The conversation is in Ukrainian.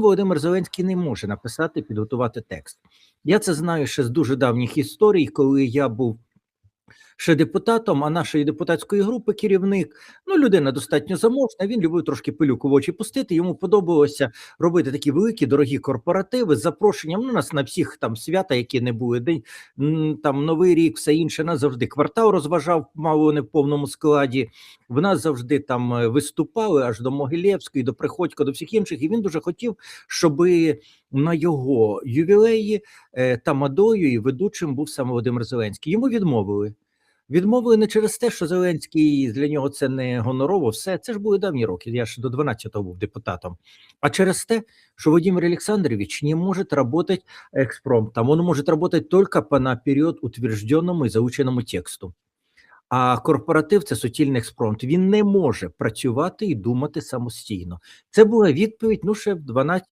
Володимир Зеленський не може написати, підготувати текст. Я це знаю ще з дуже давніх історій, коли я був ще депутатом, а нашої депутатської групи керівник, ну, людина достатньо заможна, він любив трошки пилюку в очі пустити. Йому подобалося робити такі великі, дорогі корпоративи з запрошенням. Ну, нас на всіх там свята, які не були, день там Новий рік, все інше. Нас завжди квартал розважав, мало не в повному складі. В нас завжди там е, виступали аж до Могилєвської, до Приходько, до всіх інших. І він дуже хотів, щоби на його ювілеї е, тамадою і ведучим був саме Володимир Зеленський. Йому відмовили. Відмовили не через те, що Зеленський для нього це не гонорово, все це ж були давні роки. Я ж до 12-го був депутатом. А через те, что Владимир Александрович не может работать экспромтом, он может работать только по наперед утвержденному і заученому тексту. А корпоратив це суцільний експромт. Він не може працювати і думати самостійно. Це була відповідь. Ну ще в 12